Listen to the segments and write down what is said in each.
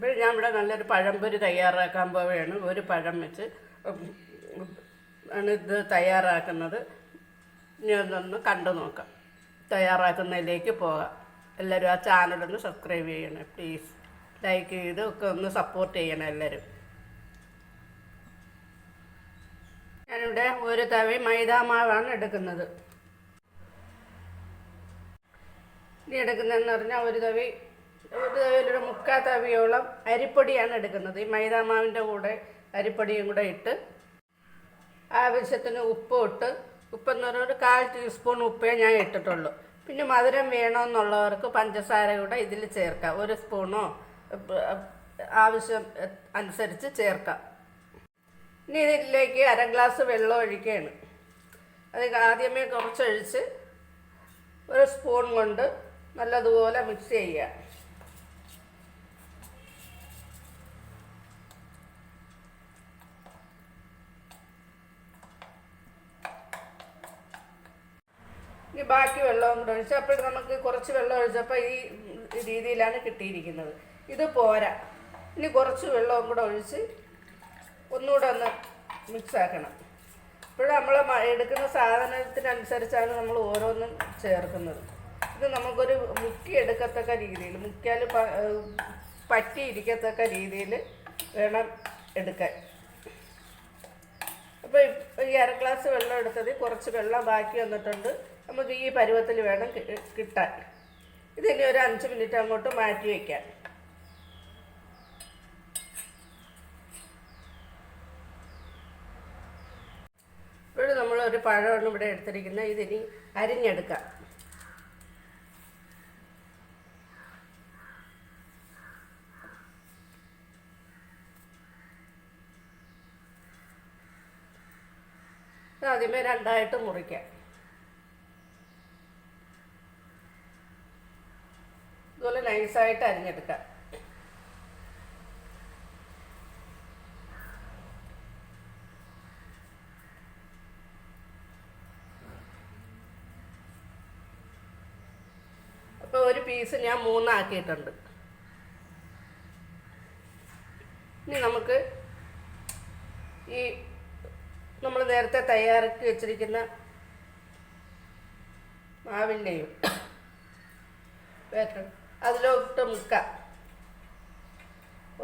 ഇപ്പോൾ ഞാൻ ഇവിടെ നല്ലൊരു പഴംപൊരി തയ്യാറാക്കാൻ പോവുകയാണ്. ഒരു പഴം വെച്ച് ആണ് ഇത് തയ്യാറാക്കുന്നത്. ഇനി ഒന്ന് കണ്ടു നോക്കാം. തയ്യാറാക്കുന്നതിലേക്ക് പോകാം. എല്ലാവരും ആ ചാനലൊന്ന് സബ്സ്ക്രൈബ് ചെയ്യണേ. പ്ലീസ് ലൈക്ക് ചെയ്ത് ഒക്കെ ഒന്ന് സപ്പോർട്ട് ചെയ്യണം എല്ലാവരും. ഞാനിവിടെ ഒരു തവി മൈദാമാവാണ് എടുക്കുന്നത്. ഇനി എടുക്കുന്നതെന്ന് പറഞ്ഞാൽ ഒരു തവി ഒരു മുക്കാൽ മുക്കാ തവിയോളം അരിപ്പൊടിയാണ് എടുക്കുന്നത്. ഈ മൈദാമാവിന്റെ കൂടെ അരിപ്പൊടിയും കൂടെ ഇട്ട് ആവശ്യത്തിന് ഉപ്പ് ഇട്ട് ഉപ്പെന്ന് പറഞ്ഞാൽ ഒരു കാൽ ടീസ്പൂൺ ഉപ്പേ ഞാൻ ഇട്ടിട്ടുള്ളൂ. പിന്നെ മധുരം വേണമെന്നുള്ളവർക്ക് പഞ്ചസാര കൂടെ ഇതിൽ ചേർക്കാം. ഒരു സ്പൂണോ ആവശ്യം അനുസരിച്ച് ചേർക്കാം. ഇനി ഇതിലേക്ക് അര ഗ്ലാസ് വെള്ളം ഒഴിക്കുകയാണ്. അത് ആദ്യമേ കുറച്ചൊഴിച്ച് ഒരു സ്പൂൺ കൊണ്ട് നല്ലതുപോലെ മിക്സ് ചെയ്യുക. ഇനി ബാക്കി വെള്ളവും കൂടെ ഒഴിച്ച് അപ്പോൾ നമുക്ക് കുറച്ച് വെള്ളം ഒഴിച്ചപ്പോൾ ഈ രീതിയിലാണ് കിട്ടിയിരിക്കുന്നത്. ഇത് പോരാ. ഇനി കുറച്ച് വെള്ളവും കൂടെ ഒഴിച്ച് ഒന്നുകൂടെ ഒന്ന് മിക്സ് ആക്കണം ഇപ്പോഴും നമ്മൾ എടുക്കുന്ന സാധനത്തിനനുസരിച്ചാണ് നമ്മൾ ഓരോന്നും ചേർക്കുന്നത്. ഇത് നമുക്കൊരു മുക്കി എടുക്കത്തക്ക രീതിയിൽ മുക്കിയാൽ പറ്റിയിരിക്കത്തക്ക രീതിയിൽ വേണം എടുക്കാൻ. അപ്പോൾ ഈ അര ഗ്ലാസ് വെള്ളം എടുത്തത് കുറച്ച് വെള്ളം ബാക്കി വന്നിട്ടുണ്ട്. നമുക്ക് ഈ പരുവത്തിൽ വേണം കിട്ടാൻ. ഇതിനി ഒരു അഞ്ച് മിനിറ്റ് അങ്ങോട്ട് മാറ്റി വയ്ക്കാം ഇപ്പോഴും നമ്മളൊരു പഴമാണ് ഇവിടെ എടുത്തിരിക്കുന്നത്. ഇതിനി അരിഞ്ഞെടുക്കാം. ആദ്യമേ രണ്ടായിട്ട് മുറിക്കാം. ഇതുപോലെ നൈസായിട്ട് അരിഞ്ഞെടുക്കാം. അപ്പോൾ ഒരു പീസ് ഞാൻ മൂന്നാക്കിയിട്ടുണ്ട്. ഇനി നമുക്ക് ഈ നേരത്തെ തയ്യാറാക്കി വെച്ചിരിക്കുന്ന മാവിന്റെയും ബാറ്റർ അതിലോട്ട് മുക്കാം.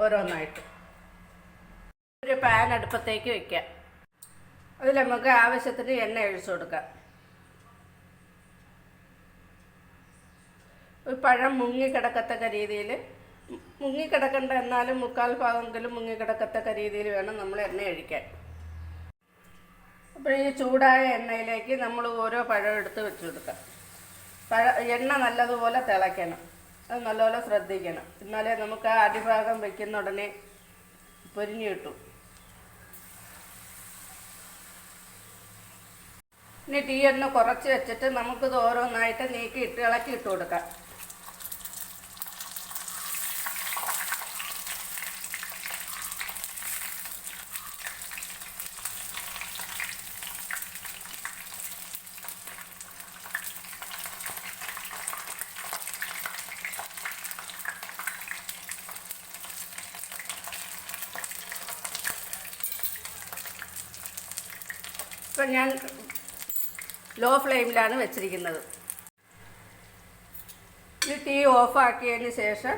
ഓരോന്നായിട്ട്. ഒരു പാൻ അടുപ്പത്തേക്ക് വെക്കാം. അതിൽ നമുക്ക് ആവശ്യത്തിന് എണ്ണ ഒഴിച്ചു കൊടുക്കാം. ഒരു പഴം മുങ്ങിക്കിടക്കത്തക്ക രീതിയിൽ മുങ്ങിക്കിടക്കണ്ട എന്നാലും മുക്കാൽ ഭാഗമെങ്കിലും മുങ്ങിക്കിടക്കത്തക്ക രീതിയിൽ വേണം നമ്മൾ എണ്ണ ഒഴിക്കാൻ. അപ്പോൾ ഈ ചൂടായ എണ്ണയിലേക്ക് നമ്മൾ ഓരോ പഴം എടുത്ത് വെച്ച് കൊടുക്കാം. പഴ എണ്ണ നല്ലതുപോലെ തിളയ്ക്കണം. അത് നല്ലപോലെ ശ്രദ്ധിക്കണം. എന്നാലേ നമുക്ക് ആ അടിഭാഗം വെക്കുന്ന ഉടനെ പൊരിഞ്ഞു കിട്ടും. ഇനി തീ ഒന്ന് കുറച്ച് വെച്ചിട്ട് നമുക്കിത് ഓരോന്നായിട്ട് നീക്കി ഇട്ട് ഇളക്കി ഇട്ട് കൊടുക്കാം. ഇപ്പം ഞാൻ ലോ ഫ്ലെയിമിലാണ് വെച്ചിരിക്കുന്നത്. ഈ തീ ഓഫാക്കിയതിന് ശേഷം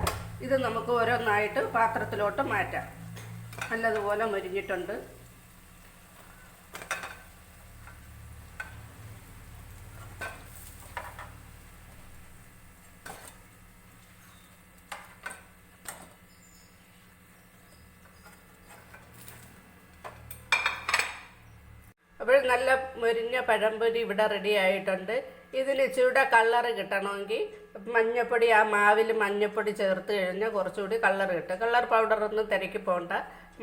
ഇത് നമുക്ക് ഓരോന്നായിട്ട് പാത്രത്തിലോട്ട് മാറ്റാം. നല്ലതുപോലെ മുരിഞ്ഞിട്ടുണ്ട്. അപ്പോൾ നല്ല മുരിഞ്ഞ പഴംപൊരി ഇവിടെ റെഡി ആയിട്ടുണ്ട്. ഇതിന് ഇച്ചിരൂടെ കളറ് കിട്ടണമെങ്കിൽ മഞ്ഞപ്പൊടി ആ മാവിൽ മഞ്ഞപ്പൊടി ചേർത്ത് കഴിഞ്ഞാൽ കുറച്ചുകൂടി കളർ കിട്ടും. കളർ പൗഡറൊന്നും തിരക്കി പോകണ്ട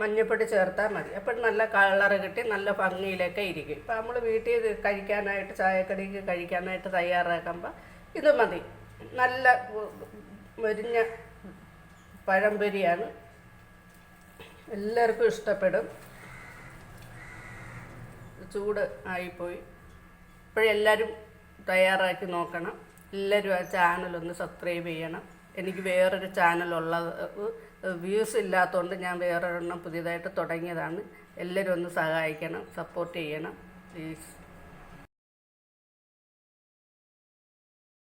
മഞ്ഞപ്പൊടി ചേർത്താൽ മതി. അപ്പോൾ നല്ല കളറ് കിട്ടി നല്ല ഭംഗിയിലൊക്കെ ഇരിക്കും. ഇപ്പം നമ്മൾ വീട്ടിൽ കഴിക്കാനായിട്ട് ചായക്കടിക്ക് കഴിക്കാനായിട്ട് തയ്യാറാക്കുമ്പോൾ ഇത് മതി. നല്ല മുരിഞ്ഞ പഴംപൊരിയാണ്. എല്ലാവർക്കും ഇഷ്ടപ്പെടും. ചൂട് ആയിപ്പോയി. ഇപ്പോഴെല്ലാവരും തയ്യാറാക്കി നോക്കണം. എല്ലാവരും ആ ചാനലൊന്ന് സബ്സ്ക്രൈബ് ചെയ്യണം. എനിക്ക് വേറൊരു ചാനലുള്ളത് വ്യൂസ് ഇല്ലാത്തതുകൊണ്ട് ഞാൻ വേറൊരെണ്ണം പുതിയതായിട്ട് തുടങ്ങിയതാണ്. എല്ലാവരും ഒന്ന് സഹായിക്കണം സപ്പോർട്ട് ചെയ്യണം. പ്ലീസ്